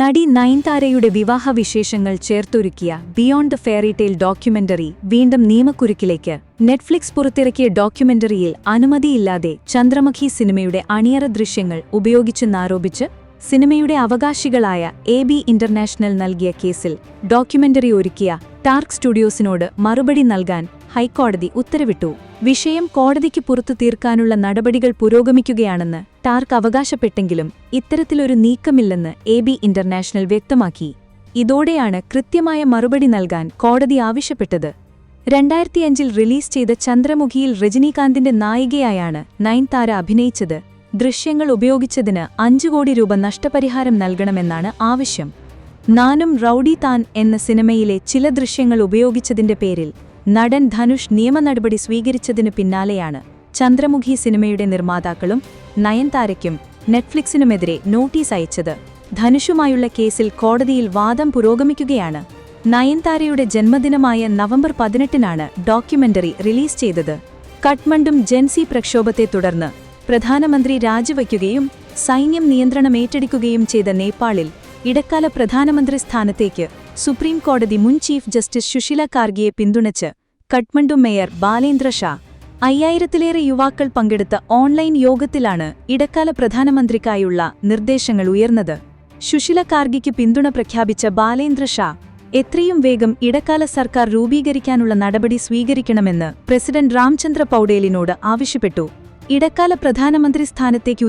നടി നയൻതാരയുടെ വിവാഹവിശേഷങ്ങൾ ചേർത്തൊരുക്കിയ ബിയോണ്ട് ദ ഫെയറിടെയിൽ ഡോക്യുമെന്ററി വീണ്ടും നിയമക്കുരുക്കിലേക്ക്. നെറ്റ്ഫ്ലിക്സ് പുറത്തിറക്കിയ ഡോക്യുമെന്ററിയിൽ അനുമതിയില്ലാതെ ചന്ദ്രമുഖി സിനിമയുടെ അണിയറ ദൃശ്യങ്ങൾ ഉപയോഗിച്ചെന്നാരോപിച്ച് സിനിമയുടെ അവകാശികളായ എ ബി ഇന്റർനാഷണൽ നൽകിയ കേസിൽ ഡോക്യുമെന്ററി ഒരുക്കിയ ടാർക്ക് സ്റ്റുഡിയോസിനോട് മറുപടി നൽകാൻ ഹൈക്കോടതി ഉത്തരവിട്ടു. വിഷയം കോടതിക്ക് പുറത്തു തീർക്കാനുള്ള നടപടികൾ പുരോഗമിക്കുകയാണെന്ന് ടാർക്ക് അവകാശപ്പെട്ടെങ്കിലും ഇത്തരത്തിലൊരു നീക്കമില്ലെന്ന് എ ബി ഇന്റർനാഷണൽ വ്യക്തമാക്കി. ഇതോടെയാണ് കൃത്യമായ മറുപടി നൽകാൻ കോടതി ആവശ്യപ്പെട്ടത്. രണ്ടായിരത്തിയഞ്ചിൽ റിലീസ് ചെയ്ത ചന്ദ്രമുഖിയിൽ രജനീകാന്തിന്റെ നായികയായാണ് നയൻതാര അഭിനയിച്ചത്. ദൃശ്യങ്ങൾ ഉപയോഗിച്ചതിന് അഞ്ചു കോടി രൂപ നഷ്ടപരിഹാരം നൽകണമെന്നാണ് ആവശ്യം. നാനും റൌഡി താൻ എന്ന സിനിമയിലെ ചില ദൃശ്യങ്ങൾ ഉപയോഗിച്ചതിന്റെ പേരിൽ നടൻ ധനുഷ് നിയമ നടപടി സ്വീകരിച്ചതിനു പിന്നാലെയാണ് ചന്ദ്രമുഖി സിനിമയുടെ നിർമ്മാതാക്കളും നയൻതാരയ്ക്കും നെറ്റ്ഫ്ലിക്സിനുമെതിരെ നോട്ടീസ് അയച്ചത്. ധനുഷുമായുള്ള കേസിൽ കോടതിയിൽ വാദം പുരോഗമിക്കുകയാണ്. നയൻതാരയുടെ ജന്മദിനമായ നവംബർ പതിനെട്ടിനാണ് ഡോക്യുമെന്ററി റിലീസ് ചെയ്തത്. കട്ട്മണ്ടും ജെൻസി പ്രക്ഷോഭത്തെ തുടർന്ന് പ്രധാനമന്ത്രി രാജിവയ്ക്കുകയും സൈന്യം നിയന്ത്രണം ഏറ്റെടുക്കുകയും ചെയ്ത നേപ്പാളിൽ ഇടക്കാല പ്രധാനമന്ത്രി സ്ഥാനത്തേക്ക് സുപ്രീം കോടതി മുൻ ചീഫ് ജസ്റ്റിസ് സുശീല കാർഗിയെ പിന്തുണച്ച് കഠ്മണ്ഡു മേയർ ബാലേന്ദ്ര ഷാ അയ്യായിരത്തിലേറെ യുവാക്കൾ പങ്കെടുത്ത ഓൺലൈൻ യോഗത്തിലാണ് ഇടക്കാല പ്രധാനമന്ത്രിക്കായുള്ള നിർദ്ദേശങ്ങൾ ഉയർന്നത്. സുശീല കാർഗിക്ക് പിന്തുണ പ്രഖ്യാപിച്ച ബാലേന്ദ്ര ഷാ എത്രയും വേഗം ഇടക്കാല സർക്കാർ രൂപീകരിക്കാനുള്ള നടപടി സ്വീകരിക്കണമെന്ന് പ്രസിഡന്റ് രാംചന്ദ്ര പൌഡേലിനോട് ആവശ്യപ്പെട്ടു. ഇടക്കാല പ്രധാനമന്ത്രി സ്ഥാനത്തേക്ക്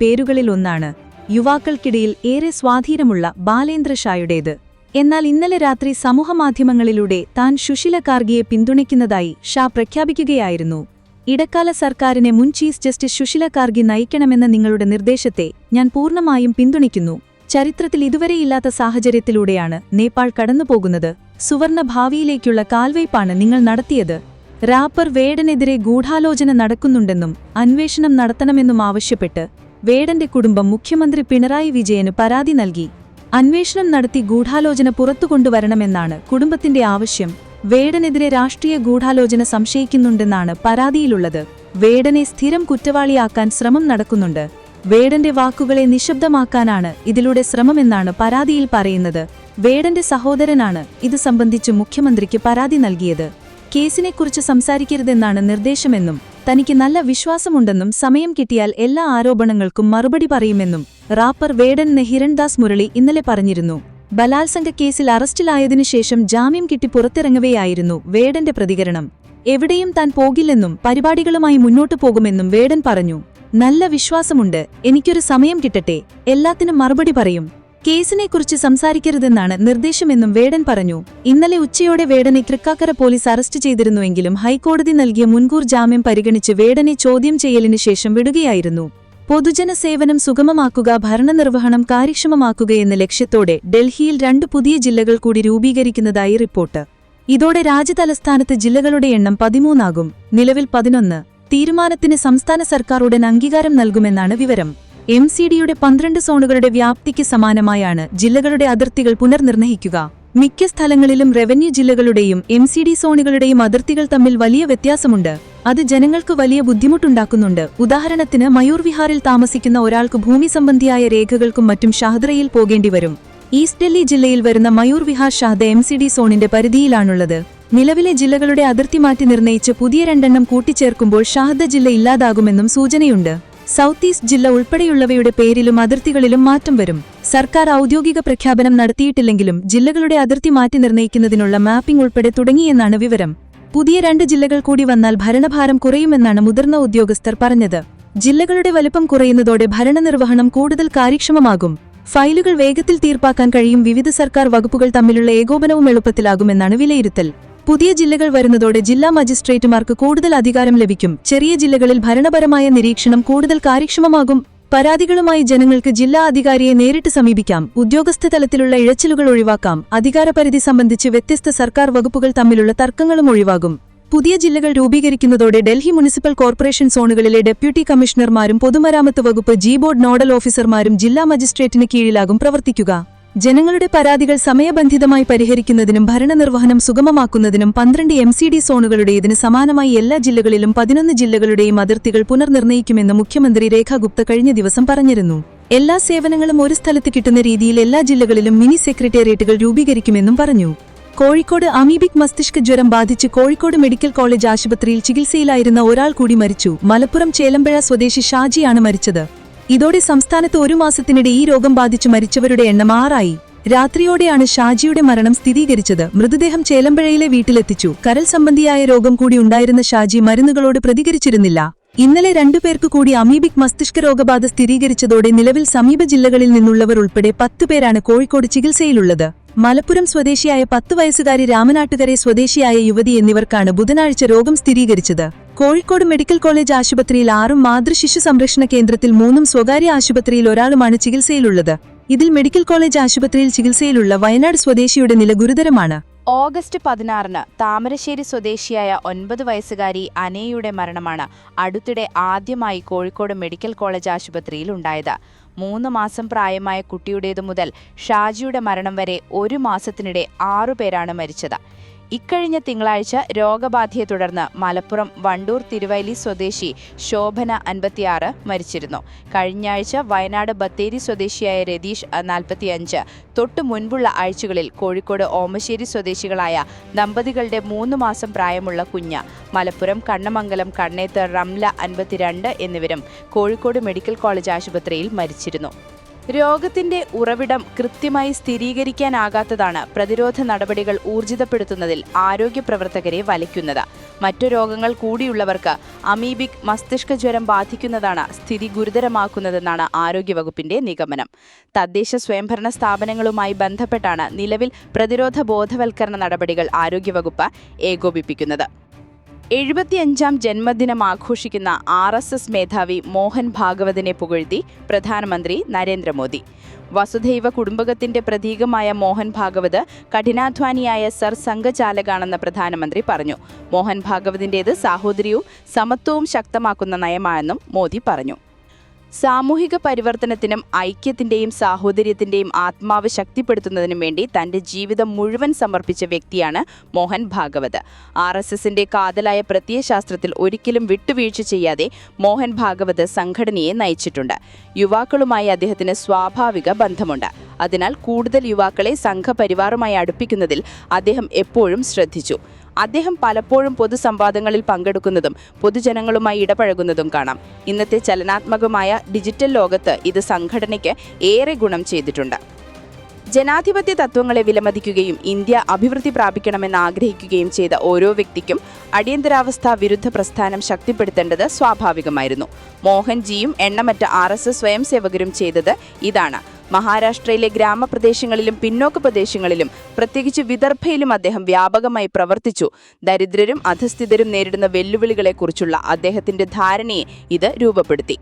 പേരുകളിൽ ഒന്നാണ് യുവാക്കൾക്കിടയിൽ ഏറെ സ്വാധീനമുള്ള ബാലേന്ദ്ര ഷായുടേത്. എന്നാൽ ഇന്നലെ രാത്രി സമൂഹമാധ്യമങ്ങളിലൂടെ താൻ സുശീല കാർഗിയെ പിന്തുണയ്ക്കുന്നതായി ഷാ പ്രഖ്യാപിക്കുകയായിരുന്നു. ഇടക്കാല സർക്കാരിനെ മുൻ ചീഫ് ജസ്റ്റിസ് സുശീല കാർഗി നയിക്കണമെന്ന നിങ്ങളുടെ നിർദ്ദേശത്തെ ഞാൻ പൂർണമായും പിന്തുണയ്ക്കുന്നു. ചരിത്രത്തിൽ ഇതുവരെയില്ലാത്ത സാഹചര്യത്തിലൂടെയാണ് നേപ്പാൾ കടന്നുപോകുന്നത്. സുവർണ ഭാവിയിലേക്കുള്ള കാൽവയ്പാണ് നിങ്ങൾ നടത്തിയത്. റാപ്പർ വേടനെതിരെ ഗൂഢാലോചന നടക്കുന്നുണ്ടെന്നും അന്വേഷണം നടത്തണമെന്നും ആവശ്യപ്പെട്ട് വേടന്റെ കുടുംബം മുഖ്യമന്ത്രി പിണറായി വിജയന് പരാതി നൽകി. അന്വേഷണം നടത്തി ഗൂഢാലോചന പുറത്തുകൊണ്ടുവരണമെന്നാണ് കുടുംബത്തിന്റെ ആവശ്യം. വേടനെതിരെ രാഷ്ട്രീയ ഗൂഢാലോചന സംശയിക്കുന്നുണ്ടെന്നാണ് പരാതിയിലുള്ളത്. വേടനെ സ്ഥിരം കുറ്റവാളിയാക്കാൻ ശ്രമം നടക്കുന്നുണ്ട്. വേടന്റെ വാക്കുകളെ നിശബ്ദമാക്കാനാണ് ഇതിലൂടെ ശ്രമമെന്നാണ് പരാതിയിൽ പറയുന്നത്. വേടന്റെ സഹോദരനാണ് ഇത് സംബന്ധിച്ച് മുഖ്യമന്ത്രിക്ക് പരാതി നൽകിയത്. കേസിനെക്കുറിച്ച് സംസാരിക്കരുതെന്നാണ് നിർദ്ദേശമെന്നും തനിക്ക് നല്ല വിശ്വാസമുണ്ടെന്നും സമയം കിട്ടിയാൽ എല്ലാ ആരോപണങ്ങൾക്കും മറുപടി പറയുമെന്നും റാപ്പർ വേടൻ നെഹിരൺദാസ് മുരളി ഇന്നലെ പറഞ്ഞിരുന്നു. ബലാത്സംഗ കേസിൽ അറസ്റ്റിലായതിനു ശേഷം ജാമ്യം കിട്ടി പുറത്തിറങ്ങവെയായിരുന്നു വേടന്റെ പ്രതികരണം. എവിടെയും താൻ പോകില്ലെന്നും പരിപാടികളുമായി മുന്നോട്ടു പോകുമെന്നും വേടൻ പറഞ്ഞു. നല്ല വിശ്വാസമുണ്ട് എനിക്കൊരു സമയം കിട്ടട്ടെ എല്ലാത്തിനും മറുപടി പറയും. കേസിനെക്കുറിച്ച് സംസാരിക്കരുതെന്നാണ് നിർദ്ദേശമെന്നും വേടൻ പറഞ്ഞു. ഇന്നലെ ഉച്ചയോടെ വേടനെ തൃക്കാക്കര പോലീസ് അറസ്റ്റ് ചെയ്തിരുന്നുവെങ്കിലും ഹൈക്കോടതി നൽകിയ മുൻകൂർ ജാമ്യം പരിഗണിച്ച് വേടനെ ചോദ്യം ചെയ്യലിന് ശേഷം വിടുകയായിരുന്നു. പൊതുജന സേവനം സുഗമമാക്കുക ഭരണനിർവഹണം കാര്യക്ഷമമാക്കുകയെന്ന ലക്ഷ്യത്തോടെ ഡൽഹിയിൽ രണ്ട് പുതിയ ജില്ലകൾ കൂടി രൂപീകരിക്കുന്നതായി റിപ്പോർട്ട്. ഇതോടെ രാജ്യതലസ്ഥാനത്ത് ജില്ലകളുടെ എണ്ണം പതിമൂന്നാകും. നിലവിൽ പതിനൊന്ന്. തീരുമാനത്തിന് സംസ്ഥാന സർക്കാർ ഉടൻ അംഗീകാരം നൽകുമെന്നാണ് വിവരം. എം സി ഡിയുടെ പന്ത്രണ്ട് സോണുകളുടെ വ്യാപ്തിക്ക് സമാനമായാണ് ജില്ലകളുടെ അതിർത്തികൾ പുനർനിർണയിക്കുക. മിക്ക സ്ഥലങ്ങളിലും റവന്യൂ ജില്ലകളുടെയും എം സി ഡി സോണുകളുടെയും അതിർത്തികൾ തമ്മിൽ വലിയ വ്യത്യാസമുണ്ട്. അത് ജനങ്ങൾക്ക് വലിയ ബുദ്ധിമുട്ടുണ്ടാക്കുന്നുണ്ട്. ഉദാഹരണത്തിന് മയൂർ വിഹാറിൽ താമസിക്കുന്ന ഒരാൾക്ക് ഭൂമി സംബന്ധിയായ രേഖകൾക്കും മറ്റും ഷാഹ്ദ്രയിൽ പോകേണ്ടിവരും ഈസ്റ്റ് ഡൽഹി ജില്ലയിൽ വരുന്ന Mayur Vihar Shahdara M C D സോണിന്റെ പരിധിയിലാണുള്ളത്. നിലവിലെ ജില്ലകളുടെ അതിർത്തി മാറ്റി നിർണയിച്ച് പുതിയ രണ്ടെണ്ണം കൂട്ടിച്ചേർക്കുമ്പോൾ ഷാഹദ ജില്ല ഇല്ലാതാകുമെന്നും സൂചനയുണ്ട്. സൗത്ത് ഈസ്റ്റ് ജില്ല ഉൾപ്പെടെയുള്ളവയുടെ പേരിലും അതിർത്തികളിലും മാറ്റം വരും. സർക്കാർ ഔദ്യോഗിക പ്രഖ്യാപനം നടത്തിയിട്ടില്ലെങ്കിലും ജില്ലകളുടെ അതിർത്തി മാറ്റി നിർണയിക്കുന്നതിനുള്ള മാപ്പിംഗ് ഉൾപ്പെടെ തുടങ്ങിയെന്നാണ് വിവരം. പുതിയ രണ്ട് ജില്ലകൾ കൂടി വന്നാൽ ഭരണഭാരം കുറയുമെന്നാണ് മുതിർന്ന ഉദ്യോഗസ്ഥർ പറഞ്ഞത്. ജില്ലകളുടെ വലുപ്പം കുറയുന്നതോടെ ഭരണനിർവഹണം കൂടുതൽ കാര്യക്ഷമമാകും. ഫയലുകൾ വേഗത്തിൽ തീർപ്പാക്കാൻ കഴിയും വിവിധ സർക്കാർ വകുപ്പുകൾ തമ്മിലുള്ള ഏകോപനവും എളുപ്പത്തിലാകുമെന്നാണ് വിലയിരുത്തൽ. പുതിയ ജില്ലകൾ വരുന്നതോടെ ജില്ലാ മജിസ്ട്രേറ്റുമാർക്ക് കൂടുതൽ അധികാരം ലഭിക്കും. ചെറിയ ജില്ലകളിൽ ഭരണപരമായ നിരീക്ഷണം കൂടുതൽ കാര്യക്ഷമമാകും. പരാതികളുമായി ജനങ്ങൾക്ക് ജില്ലാ അധികാരിയെ നേരിട്ട് സമീപിക്കാം. ഉദ്യോഗസ്ഥ തലത്തിലുള്ള ഇഴച്ചിലുകൾ ഒഴിവാക്കാം. അധികാരപരിധി സംബന്ധിച്ച് വ്യത്യസ്ത സർക്കാർ വകുപ്പുകൾ തമ്മിലുള്ള തർക്കങ്ങളും ഒഴിവാകും. പുതിയ ജില്ലകൾ രൂപീകരിക്കുന്നതോടെ ഡൽഹി മുനിസിപ്പൽ കോർപ്പറേഷൻ സോണുകളിലെ ഡെപ്യൂട്ടി കമ്മീഷണർമാരും പൊതുമരാമത്ത് വകുപ്പ് ജി ബോർഡ് നോഡൽ ഓഫീസർമാരും ജില്ലാ മജിസ്ട്രേറ്റിന് കീഴിലാകും പ്രവർത്തിക്കുക. ജനങ്ങളുടെ പരാതികൾ സമയബന്ധിതമായി പരിഹരിക്കുന്നതിനും ഭരണനിർവഹണം സുഗമമാക്കുന്നതിനും പന്ത്രണ്ട് എം സി ഡി സോണുകളുടേതിന് സമാനമായി എല്ലാ ജില്ലകളിലും പതിനൊന്ന് ജില്ലകളുടെയും അതിർത്തികൾ പുനർനിർണയിക്കുമെന്ന് മുഖ്യമന്ത്രി രേഖ ഗുപ്ത കഴിഞ്ഞ ദിവസം പറഞ്ഞിരുന്നു. എല്ലാ സേവനങ്ങളും ഒരു സ്ഥലത്ത് കിട്ടുന്ന രീതിയിൽ എല്ലാ ജില്ലകളിലും മിനി സെക്രട്ടേറിയറ്റുകൾ രൂപീകരിക്കുമെന്നും പറഞ്ഞു. കോഴിക്കോട് അമീബിക് മസ്തിഷ്ക ജ്വരം ബാധിച്ച് കോഴിക്കോട് മെഡിക്കൽ കോളേജ് ആശുപത്രിയിൽ ചികിത്സയിലായിരുന്ന ഒരാൾ കൂടി മരിച്ചു. മലപ്പുറം ചേലമ്പഴ സ്വദേശി ഷാജിയാണ് മരിച്ചത്. ഇതോടെ സംസ്ഥാനത്ത് ഒരു മാസത്തിനിടെ ഈ രോഗം ബാധിച്ചു മരിച്ചവരുടെ എണ്ണം ആറായി. രാത്രിയോടെയാണ് ഷാജിയുടെ മരണം സ്ഥിരീകരിച്ചത്. മൃതദേഹം ചേലമ്പഴയിലെ വീട്ടിലെത്തിച്ചു. കരൽ സംബന്ധിയായ രോഗം കൂടി ഉണ്ടായിരുന്ന ഷാജി മരുന്നുകളോട് പ്രതികരിച്ചിരുന്നില്ല. ഇന്നലെ രണ്ടുപേർക്ക് കൂടി അമീബിക് മസ്തിഷ്ക രോഗബാധ സ്ഥിരീകരിച്ചതോടെ നിലവിൽ സമീപ ജില്ലകളിൽ നിന്നുള്ളവർ ഉൾപ്പെടെ പേരാണ് കോഴിക്കോട് ചികിത്സയിലുള്ളത്. മലപ്പുറം സ്വദേശിയായ പത്ത് വയസ്സുകാരി രാമനാട്ടുകരെ സ്വദേശിയായ യുവതി എന്നിവർക്കാണ് ബുധനാഴ്ച രോഗം സ്ഥിരീകരിച്ചത്. കോഴിക്കോട് മെഡിക്കൽ കോളേജ് ആശുപത്രിയിൽ ആറും മാതൃശിശു സംരക്ഷണ കേന്ദ്രത്തിൽ മൂന്നും സ്വകാര്യ ആശുപത്രിയിൽ ഒരാളുമാണ് ചികിത്സയിലുള്ളത്. ഇതിൽ മെഡിക്കൽ കോളേജ് ആശുപത്രിയിൽ ചികിത്സയിലുള്ള വയനാട് സ്വദേശിയുടെ നില ഗുരുതരമാണ്. ഓഗസ്റ്റ് പതിനാറിന് താമരശ്ശേരി സ്വദേശിയായ ഒൻപത് വയസ്സുകാരി അനയുടെ മരണമാണ് അടുത്തിടെ ആദ്യമായി കോഴിക്കോട് മെഡിക്കൽ കോളേജ് ആശുപത്രിയിൽ ഉണ്ടായത്. മൂന്ന് മാസം പ്രായമായ കുട്ടിയുടേതു മുതൽ ഷാജിയുടെ മരണം വരെ ഒരു മാസത്തിനിടെ ആറുപേരാണ് മരിച്ചത്. ഇക്കഴിഞ്ഞ തിങ്കളാഴ്ച രോഗബാധയെ തുടർന്ന് മലപ്പുറം വണ്ടൂർ തിരുവൈലി സ്വദേശി ശോഭന അൻപത്തിയാറ് മരിച്ചിരുന്നു. കഴിഞ്ഞ ആഴ്ച വയനാട് ബത്തേരി സ്വദേശിയായ രതീഷ് നാൽപ്പത്തിയഞ്ച്. തൊട്ടു മുൻപുള്ള ആഴ്ചകളിൽ കോഴിക്കോട് ഓമശ്ശേരി സ്വദേശികളായ ദമ്പതികളുടെ മൂന്ന് മാസം പ്രായമുള്ള കുഞ്ഞ് മലപ്പുറം കണ്ണമംഗലം കണ്ണേത്ത് റംല അൻപത്തിരണ്ട് എന്നിവരും കോഴിക്കോട് മെഡിക്കൽ കോളേജ് ആശുപത്രിയിൽ മരിച്ചിരുന്നു. രോഗത്തിന്റെ ഉറവിടം കൃത്യമായി സ്ഥിരീകരിക്കാനാകാത്തതാണ് പ്രതിരോധ നടപടികൾ ഊർജിതപ്പെടുത്തുന്നതിൽ ആരോഗ്യ പ്രവർത്തകരെ വലയ്ക്കുന്നത്. മറ്റു രോഗങ്ങൾ കൂടിയുള്ളവർക്ക് അമീബിക് മസ്തിഷ്ക ജ്വരം ബാധിക്കുന്നതാണ് സ്ഥിതി ഗുരുതരമാക്കുന്നതെന്നാണ് ആരോഗ്യവകുപ്പിന്റെ നിഗമനം. തദ്ദേശ സ്വയംഭരണ സ്ഥാപനങ്ങളുമായി ബന്ധപ്പെട്ടാണ് നിലവിൽ പ്രതിരോധ ബോധവൽക്കരണ നടപടികൾ ആരോഗ്യവകുപ്പ് ഏകോപിപ്പിക്കുന്നത്. എഴുപത്തിയഞ്ചാം ജന്മദിനം ആഘോഷിക്കുന്ന ആർ എസ് എസ് മേധാവി മോഹൻ ഭാഗവതിനെ പുകഴ്ത്തി പ്രധാനമന്ത്രി നരേന്ദ്രമോദി. വസുധൈവ കുടുംബകത്തിന്റെ പ്രതീകമായ മോഹൻ ഭാഗവത് കഠിനാധ്വാനിയായ സർ സംഘചാലകാണെന്ന് പ്രധാനമന്ത്രി പറഞ്ഞു. മോഹൻ ഭാഗവതിന്റെത് സാഹോദര്യവും സമത്വവും ശക്തമാക്കുന്ന നയമാണെന്നും മോദി പറഞ്ഞു. സാമൂഹിക പരിവർത്തനത്തിനും ഐക്യത്തിന്റെയും സാഹോദര്യത്തിന്റെയും ആത്മാവ് ശക്തിപ്പെടുത്തുന്നതിനും വേണ്ടി തന്റെ ജീവിതം മുഴുവൻ സമർപ്പിച്ച വ്യക്തിയാണ് മോഹൻ ഭാഗവത്. ആർ എസ് എസിന്റെ കാതലായ പ്രത്യയശാസ്ത്രത്തിൽ ഒരിക്കലും വിട്ടുവീഴ്ച ചെയ്യാതെ മോഹൻ ഭാഗവത് സംഘടനയെ നയിച്ചിട്ടുണ്ട്. യുവാക്കളുമായി അദ്ദേഹത്തിന് സ്വാഭാവിക ബന്ധമുണ്ട്. അതിനാൽ കൂടുതൽ യുവാക്കളെ സംഘപരിവാറുമായി അടുപ്പിക്കുന്നതിൽ അദ്ദേഹം എപ്പോഴും ശ്രദ്ധിച്ചു. അദ്ദേഹം പലപ്പോഴും പൊതുസംവാദങ്ങളിൽ പങ്കെടുക്കുന്നതും പൊതുജനങ്ങളുമായി ഇടപഴകുന്നതും കാണാം. ഇന്നത്തെ ചലനാത്മകമായ ഡിജിറ്റൽ ലോകത്ത് ഇത് സംഘടനയ്ക്ക് ഏറെ ഗുണം ചെയ്തിട്ടുണ്ട്. ജനാധിപത്യ തത്വങ്ങളെ വിലമതിക്കുകയും ഇന്ത്യ അഭിവൃദ്ധി പ്രാപിക്കണമെന്ന് ആഗ്രഹിക്കുകയും ചെയ്ത ഓരോ വ്യക്തിക്കും അടിയന്തരാവസ്ഥ വിരുദ്ധ പ്രസ്ഥാനം ശക്തിപ്പെടുത്തേണ്ടത് സ്വാഭാവികമായിരുന്നു. മോഹൻജിയും എണ്ണമറ്റ ആർ എസ് എസ് സ്വയംസേവകരും ചെയ്തത് ഇതാണ്. മഹാരാഷ്ട്രയിലെ ഗ്രാമപ്രദേശങ്ങളിലും പിന്നോക്ക പ്രദേശങ്ങളിലും പ്രത്യേകിച്ച് വിദർഭയിലും അദ്ദേഹം വ്യാപകമായി പ്രവർത്തിച്ചു. ദരിദ്രരും അധസ്ഥിതരും നേരിടുന്ന വെല്ലുവിളികളെക്കുറിച്ചുള്ള അദ്ദേഹത്തിന്റെ ധാരണയെ ഇത് രൂപപ്പെടുത്തി.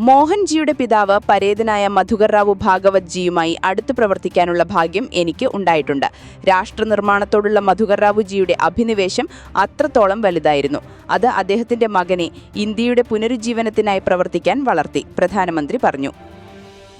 മോഹൻജിയുടെ പിതാവ് പരേതനായ മധുകർ റാവു ഭാഗവത് ജിയുമായി അടുത്ത് പ്രവർത്തിക്കാനുള്ള ഭാഗ്യം എനിക്ക് ഉണ്ടായിട്ടുണ്ട്. രാഷ്ട്രനിർമ്മാണത്തോടുള്ള മധുകർ റാവു ജിയുടെ അഭിനിവേശം അത്രത്തോളം വലുതായിരുന്നു. അത് അദ്ദേഹത്തിന്റെ മകനെ ഇന്ത്യയുടെ പുനരുജ്ജീവനത്തിനായി പ്രവർത്തിക്കാൻ വളർത്തി പ്രധാനമന്ത്രി പറഞ്ഞു.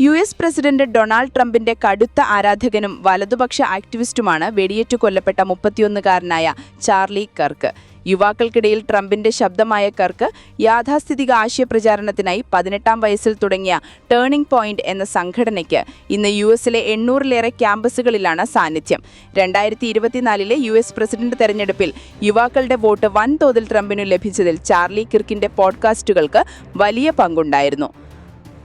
യു എസ് പ്രസിഡന്റ് ഡൊണാൾഡ് ട്രംപിന്റെ കടുത്ത ആരാധകനും വലതുപക്ഷ ആക്ടിവിസ്റ്റുമാണ് വെടിയേറ്റു കൊല്ലപ്പെട്ട മുപ്പത്തിയൊന്നുകാരനായ ചാർലി കർക്ക്. യുവാക്കൾക്കിടയിൽ ട്രംപിന്റെ ശബ്ദമായ കർക്ക് യാഥാസ്ഥിതിക ആശയപ്രചാരണത്തിനായി പതിനെട്ടാം വയസ്സിൽ തുടങ്ങിയ ടേണിംഗ് പോയിന്റ് എന്ന സംഘടനയ്ക്ക് ഇന്ന് യു എസിലെ എണ്ണൂറിലേറെ ക്യാമ്പസുകളിലാണ് സാന്നിധ്യം. രണ്ടായിരത്തി ഇരുപത്തിനാലിലെ യു എസ് പ്രസിഡന്റ് തെരഞ്ഞെടുപ്പിൽ യുവാക്കളുടെ വോട്ട് വൻതോതിൽ ട്രംപിനു ലഭിച്ചതിൽ ചാർലി കിർക്കിന്റെ പോഡ്കാസ്റ്റുകൾക്ക് വലിയ പങ്കുണ്ടായിരുന്നു.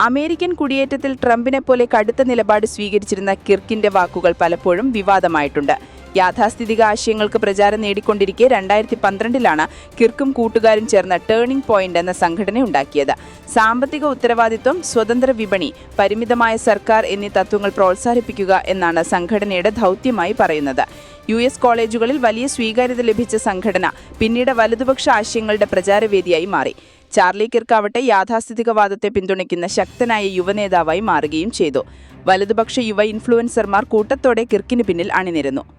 അമേരിക്കൻ കുടിയേറ്റത്തിൽ ട്രംപിനെ പോലെ കടുത്ത നിലപാട് സ്വീകരിച്ചിരുന്ന കിർക്കിന്റെ വാക്കുകൾ പലപ്പോഴും വിവാദമായിട്ടുണ്ട്. യാഥാസ്ഥിതിക ആശയങ്ങൾക്ക് പ്രചാരം നേടിക്കൊണ്ടിരിക്കെ രണ്ടായിരത്തി പന്ത്രണ്ടിലാണ് കിർക്കും കൂട്ടുകാരും ചേർന്ന് ടേണിംഗ് പോയിന്റ് എന്ന സംഘടന ഉണ്ടാക്കിയത്. സാമ്പത്തിക ഉത്തരവാദിത്വം സ്വതന്ത്ര വിപണി പരിമിതമായ സർക്കാർ എന്നീ തത്വങ്ങൾ പ്രോത്സാഹിപ്പിക്കുക എന്നാണ് സംഘടനയുടെ ദൗത്യമായി പറയുന്നത്. യു എസ് കോളേജുകളിൽ വലിയ സ്വീകാര്യത ലഭിച്ച സംഘടന പിന്നീട് വലതുപക്ഷ ആശയങ്ങളുടെ പ്രചാരവേദിയായി മാറി. ചാർലി കിർക്കാവട്ടെ യാഥാസ്ഥിതികവാദത്തെ പിന്തുണയ്ക്കുന്ന ശക്തനായ യുവനേതാവായി മാറുകയും ചെയ്തു. വലതുപക്ഷ യുവ ഇൻഫ്ലുവൻസർമാർ കൂട്ടത്തോടെ കിർക്കിന് പിന്നിൽ അണിനിരന്നു.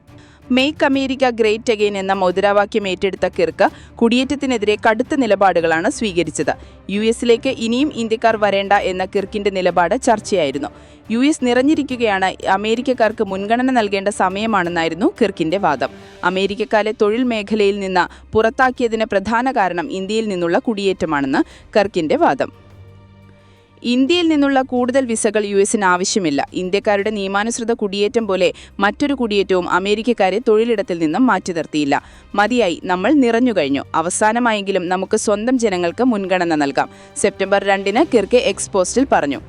മേക്ക് അമേരിക്ക ഗ്രേറ്റ് അഗെയിൻ എന്ന മുദ്രാവാക്യം ഏറ്റെടുത്ത കിർക്ക് കുടിയേറ്റത്തിനെതിരെ കടുത്ത നിലപാടുകളാണ് സ്വീകരിച്ചത്. യു എസിലേക്ക് ഇനിയും ഇന്ത്യക്കാർ വരേണ്ട എന്ന കിർക്കിന്റെ നിലപാട് ചർച്ചയായിരുന്നു. U S നിറഞ്ഞിരിക്കുകയാണ്. അമേരിക്കക്കാർക്ക് മുൻഗണന നൽകേണ്ട സമയമാണെന്നായിരുന്നു കിർക്കിന്റെ വാദം. അമേരിക്കക്കാരെ തൊഴിൽ മേഖലയിൽ നിന്ന് പുറത്താക്കിയതിന് പ്രധാന കാരണം ഇന്ത്യയിൽ നിന്നുള്ള കുടിയേറ്റമാണെന്ന് കിർക്കിന്റെ വാദം. ഇന്ത്യയിൽ നിന്നുള്ള കൂടുതൽ വിസകൾ യു എസിന് ആവശ്യമില്ല. ഇന്ത്യക്കാരുടെ നിയമാനുസൃത കുടിയേറ്റം പോലെ മറ്റൊരു കുടിയേറ്റവും അമേരിക്കക്കാരെ തൊഴിലിടത്തിൽ നിന്നും മാറ്റി നിർത്തിയില്ല. മതിയായി നമ്മൾ നിറഞ്ഞു കഴിഞ്ഞു. അവസാനമായെങ്കിലും നമുക്ക് സ്വന്തം ജനങ്ങൾക്ക് മുൻഗണന നൽകാം. സെപ്റ്റംബർ രണ്ടിന് കിർക്കെ എക്സ് പോസ്റ്റിൽ പറഞ്ഞു.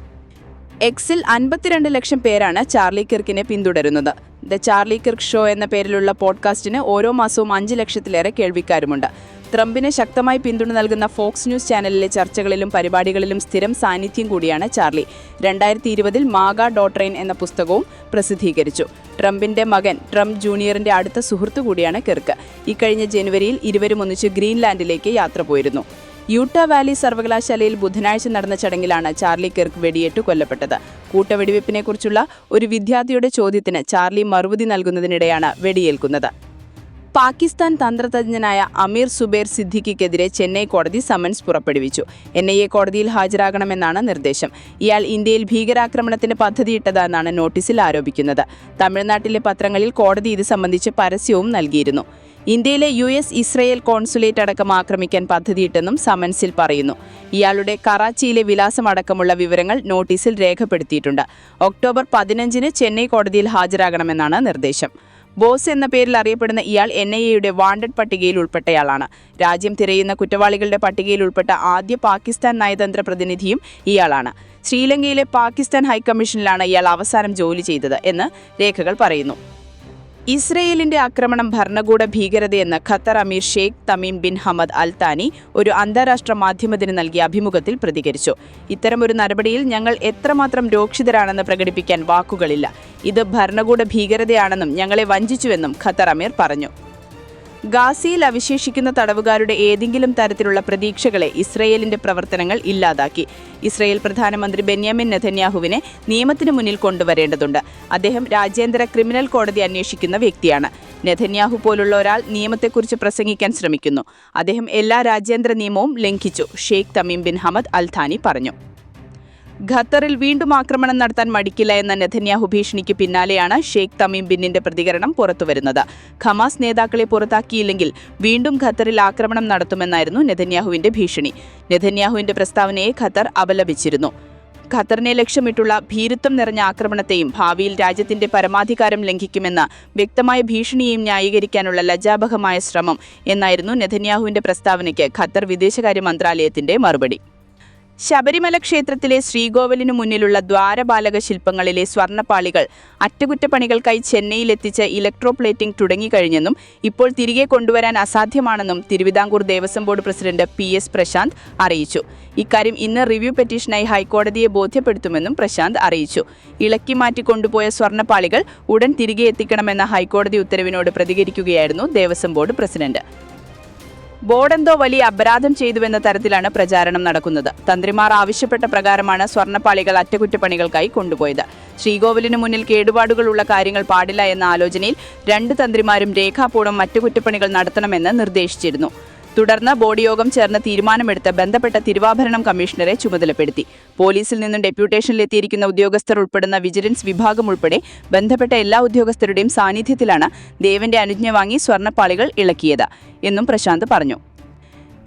എക്സിൽ അൻപത്തിരണ്ട് ലക്ഷം പേരാണ് ചാർലി കിർക്കിനെ പിന്തുടരുന്നത്. ദ ചാർലി കിർക്ക് ഷോ എന്ന പേരിലുള്ള പോഡ്കാസ്റ്റിന് ഓരോ മാസവും അഞ്ച് ലക്ഷത്തിലേറെ കേൾവിക്കാരുമുണ്ട്. ട്രംപിന് ശക്തമായി പിന്തുണ നൽകുന്ന ഫോക്സ് ന്യൂസ് ചാനലിലെ ചർച്ചകളിലും പരിപാടികളിലും സ്ഥിരം സാന്നിധ്യം കൂടിയാണ് ചാർലി. രണ്ടായിരത്തി ഇരുപതിൽ മാഗ ഡോട്രെയിൻ എന്ന പുസ്തകവും പ്രസിദ്ധീകരിച്ചു. ട്രംപിന്റെ മകൻ ട്രംപ് ജൂനിയറിന്റെ അടുത്ത സുഹൃത്തു കൂടിയാണ് കിർക്ക്. ഇക്കഴിഞ്ഞ ജനുവരിയിൽ ഇരുവരും ഒന്നിച്ച് ഗ്രീൻലാൻഡിലേക്ക് യാത്ര പോയിരുന്നു. യൂട്ട വാലി സർവകലാശാലയിൽ ബുധനാഴ്ച നടന്ന ചടങ്ങിലാണ് ചാർലി കിർക്ക് വെടിയേറ്റു കൊല്ലപ്പെട്ടത്. കൂട്ടവെടിവെപ്പിനെക്കുറിച്ചുള്ള ഒരു വിദ്യാർത്ഥിയുടെ ചോദ്യത്തിന് ചാർലി മറുപടി നൽകുന്നതിനിടെയാണ് വെടിയേൽക്കുന്നത്. പാകിസ്ഥാൻ തന്ത്രതജ്ഞനായ അമീർ സുബേർ സിദ്ദിഖിക്കെതിരെ ചെന്നൈ കോടതി സമൻസ് പുറപ്പെടുവിച്ചു. എൻ ഐ എ കോടതിയിൽ ഹാജരാകണമെന്നാണ് നിർദ്ദേശം. ഇയാൾ ഇന്ത്യയിൽ ഭീകരാക്രമണത്തിന് പദ്ധതിയിട്ടതെന്നാണ് നോട്ടീസിൽ ആരോപിക്കുന്നത്. തമിഴ്നാട്ടിലെ പത്രങ്ങളിൽ കോടതി ഇത് സംബന്ധിച്ച് പരസ്യവും നൽകിയിരുന്നു. ഇന്ത്യയിലെ യു എസ് ഇസ്രയേൽ കോൺസുലേറ്റ് അടക്കം ആക്രമിക്കാൻ പദ്ധതിയിട്ടെന്നും സമൻസിൽ പറയുന്നു. ഇയാളുടെ കറാച്ചിയിലെ വിലാസമടക്കമുള്ള വിവരങ്ങൾ നോട്ടീസിൽ രേഖപ്പെടുത്തിയിട്ടുണ്ട്. ഒക്ടോബർ പതിനഞ്ചിന് ചെന്നൈ കോടതിയിൽ ഹാജരാകണമെന്നാണ് നിർദ്ദേശം. ബോസ് എന്ന പേരിൽ അറിയപ്പെടുന്ന ഇയാൾ എൻ ഐ എയുടെ വാണ്ടഡ് പട്ടികയിൽ ഉൾപ്പെട്ടയാളാണ്. രാജ്യം തിരയുന്ന കുറ്റവാളികളുടെ പട്ടികയിൽ ഉൾപ്പെട്ട ആദ്യ പാകിസ്ഥാൻ നയതന്ത്ര പ്രതിനിധിയും ഇയാളാണ്. ശ്രീലങ്കയിലെ പാകിസ്ഥാൻ ഹൈക്കമ്മീഷനിലാണ് ഇയാൾ അവസാനം ജോലി ചെയ്തത് എന്ന് രേഖകൾ പറയുന്നു. ഇസ്രയേലിന്റെ ആക്രമണം ഭരണകൂട ഭീകരതയെന്ന് ഖത്തർ അമീർ Sheikh Tamim bin Hamad Al Thani ഒരു അന്താരാഷ്ട്ര മാധ്യമത്തിന് നൽകിയ അഭിമുഖത്തിൽ പ്രതികരിച്ചു. ഇത്തരമൊരു നടപടിയിൽ ഞങ്ങൾ എത്രമാത്രം രോക്ഷിതരാണെന്ന് പ്രകടിപ്പിക്കാൻ വാക്കുകളില്ല. ഇത് ഭരണകൂട ഭീകരതയാണെന്നും ഞങ്ങളെ വഞ്ചിച്ചുവെന്നും ഖത്തർ അമീർ പറഞ്ഞു. ഗാസിയിൽ അവശേഷിക്കുന്ന തടവുകാരുടെ ഏതെങ്കിലും തരത്തിലുള്ള പ്രതീക്ഷകളെ ഇസ്രയേലിന്റെ പ്രവർത്തനങ്ങൾ ഇല്ലാതാക്കി. ഇസ്രയേൽ പ്രധാനമന്ത്രി ബെന്യാമിൻ നെതന്യാഹുവിനെ നിയമത്തിന് മുന്നിൽ കൊണ്ടുവരേണ്ടതുണ്ട്. അദ്ദേഹം രാജ്യാന്തര ക്രിമിനൽ കോടതി അന്വേഷിക്കുന്ന വ്യക്തിയാണ്. നെതന്യാഹു പോലുള്ള ഒരാൾ നിയമത്തെക്കുറിച്ച് പ്രസംഗിക്കാൻ ശ്രമിക്കുന്നു. അദ്ദേഹം എല്ലാ രാജ്യാന്തര നിയമവും ലംഘിച്ചു Sheikh Tamim bin Hamad Al Thani പറഞ്ഞു. ഖത്തറിൽ വീണ്ടും ആക്രമണം നടത്താൻ മടിക്കില്ല എന്ന നെഥന്യാഹു ഭീഷണിക്ക് പിന്നാലെയാണ് ഷെയ്ഖ് തമീം ബിന്നിന്റെ പ്രതികരണം പുറത്തുവരുന്നത്. ഖമാസ് നേതാക്കളെ പുറത്താക്കിയില്ലെങ്കിൽ വീണ്ടും ഖത്തറിൽ ആക്രമണം നടത്തുമെന്നായിരുന്നു നെഥന്യാഹുവിന്റെ ഭീഷണി. നെഥന്യാഹുവിന്റെ പ്രസ്താവനയെ ഖത്തർ അപലപിച്ചിരുന്നു. ഖത്തറിനെ ലക്ഷ്യമിട്ടുള്ള ഭീരുത്വം നിറഞ്ഞ ആക്രമണത്തെയും ഭാവിയിൽ രാജ്യത്തിന്റെ പരമാധികാരം ലംഘിക്കുമെന്ന വ്യക്തമായ ഭീഷണിയെയും ന്യായീകരിക്കാനുള്ള ലജ്ജാപകമായ ശ്രമം എന്നായിരുന്നു നെഥന്യാഹുവിന്റെ പ്രസ്താവനയ്ക്ക് ഖത്തർ വിദേശകാര്യ മന്ത്രാലയത്തിന്റെ മറുപടി. ശബരിമല ക്ഷേത്രത്തിലെ ശ്രീകോവിലിനു മുന്നിലുള്ള ദ്വാരപാലക ശില്പങ്ങളിലെ സ്വർണപ്പാളികൾ അറ്റകുറ്റപ്പണികൾക്കായി ചെന്നൈയിലെത്തിച്ച് ഇലക്ട്രോ പ്ലേറ്റിംഗ് തുടങ്ങിക്കഴിഞ്ഞെന്നും ഇപ്പോൾ തിരികെ കൊണ്ടുവരാൻ അസാധ്യമാണെന്നും Thiruvithamkoor Devaswom board president P S Prashanth അറിയിച്ചു. ഇക്കാര്യം ഇന്ന് റിവ്യൂ പെറ്റീഷനായി ഹൈക്കോടതിയെ ബോധ്യപ്പെടുത്തുമെന്നും പ്രശാന്ത് അറിയിച്ചു. ഇളക്കി മാറ്റി കൊണ്ടുപോയ സ്വർണപ്പാളികൾ ഉടൻ തിരികെ എത്തിക്കണമെന്ന ഹൈക്കോടതി ഉത്തരവിനോട് പ്രതികരിക്കുകയായിരുന്നു ദേവസ്വം ബോർഡ് പ്രസിഡന്റ്. ബോർഡെന്തോ വലിയ അപരാധം ചെയ്തുവെന്ന തരത്തിലാണ് പ്രചാരണം നടക്കുന്നത്. തന്ത്രിമാർ ആവശ്യപ്പെട്ട പ്രകാരമാണ് സ്വർണപ്പാളികൾ അറ്റകുറ്റപ്പണികൾക്കായി കൊണ്ടുപോയത്. ശ്രീകോവിലിന് മുന്നിൽ കേടുപാടുകളുള്ള കാര്യങ്ങൾ പാടില്ല എന്ന ആലോചനയിൽ രണ്ട് തന്ത്രിമാരും രേഖാപൂർവം അറ്റകുറ്റപ്പണികൾ നടത്തണമെന്ന് നിർദ്ദേശിച്ചിരുന്നു. തുടർന്ന് ബോഡി യോഗം ചേർന്ന് തീരുമാനമെടുത്ത് ബന്ധപ്പെട്ട തിരുവാഭരണം കമ്മീഷണറെ ചുമതലപ്പെടുത്തി. പോലീസിൽ നിന്നും ഡെപ്യൂട്ടേഷനിലെത്തിയിരിക്കുന്ന ഉദ്യോഗസ്ഥർ ഉൾപ്പെടുന്ന വിജിലൻസ് വിഭാഗം ഉൾപ്പെടെ ബന്ധപ്പെട്ട എല്ലാ ഉദ്യോഗസ്ഥരുടെയും സാന്നിധ്യത്തിലാണ് ദേവന്റെ അനുജ്ഞ വാങ്ങി സ്വർണപ്പാളികൾ ഇളക്കിയത് എന്നും പ്രശാന്ത് പറഞ്ഞു.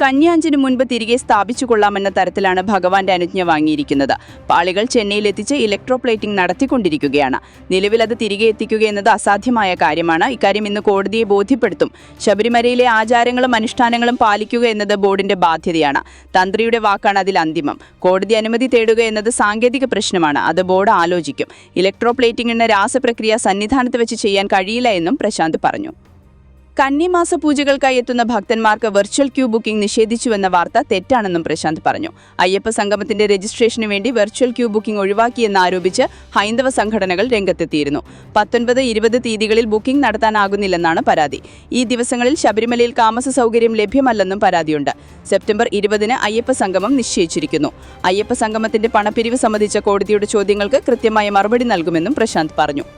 കന്യാഞ്ചിനു മുൻപ് തിരികെ സ്ഥാപിച്ചു കൊള്ളാമെന്ന തരത്തിലാണ് ഭഗവാന്റെ അനുജ്ഞ വാങ്ങിയിരിക്കുന്നത്. പാളികൾ ചെന്നൈയിലെത്തിച്ച് ഇലക്ട്രോ പ്ലേറ്റിംഗ് നടത്തിക്കൊണ്ടിരിക്കുകയാണ്. നിലവിൽ അത് തിരികെ എത്തിക്കുക എന്നത് അസാധ്യമായ കാര്യമാണ്. ഇക്കാര്യം ഇന്ന് കോടതിയെ ബോധ്യപ്പെടുത്തും. ശബരിമലയിലെ ആചാരങ്ങളും അനുഷ്ഠാനങ്ങളും പാലിക്കുക എന്നത് ബോർഡിന്റെ ബാധ്യതയാണ്. തന്ത്രിയുടെ വാക്കാണ് അതിൽ അന്തിമം. കോടതി അനുമതി തേടുക എന്നത് സാങ്കേതിക പ്രശ്നമാണ്. അത് ബോർഡ് ആലോചിക്കും. ഇലക്ട്രോപ്ലേറ്റിംഗ് എന്ന രാസപ്രക്രിയ സന്നിധാനത്ത് വെച്ച് ചെയ്യാൻ കഴിയില്ല എന്നും പ്രശാന്ത് പറഞ്ഞു. കന്നിമാസ പൂജകൾക്കായി എത്തുന്ന ഭക്തന്മാർക്ക് വെർച്വൽ ക്യൂ ബുക്കിംഗ് നിഷേധിച്ചുവെന്ന വാർത്ത തെറ്റാണെന്നും പ്രശാന്ത് പറഞ്ഞു. അയ്യപ്പ സംഗമത്തിന്റെ രജിസ്ട്രേഷന് വേണ്ടി വെർച്വൽ ക്യൂ ബുക്കിംഗ് ഒഴിവാക്കിയെന്ന് ആരോപിച്ച് ഹൈന്ദവ സംഘടനകൾ രംഗത്തെത്തിയിരുന്നു. പത്തൊൻപത് ഇരുപത് തീയതികളിൽ ബുക്കിംഗ് നടത്താനാകുന്നില്ലെന്നാണ് പരാതി. ഈ ദിവസങ്ങളിൽ ശബരിമലയിൽ താമസ സൗകര്യം ലഭ്യമല്ലെന്നും പരാതിയുണ്ട്. സെപ്റ്റംബർ ഇരുപതിന് അയ്യപ്പ സംഗമം നിശ്ചയിച്ചിരിക്കുന്നു. അയ്യപ്പ സംഗമത്തിന്റെ പണപ്പിരിവ് സംബന്ധിച്ച കോടതിയുടെ ചോദ്യങ്ങൾക്ക് കൃത്യമായ മറുപടി നൽകുമെന്നും പ്രശാന്ത് പറഞ്ഞു.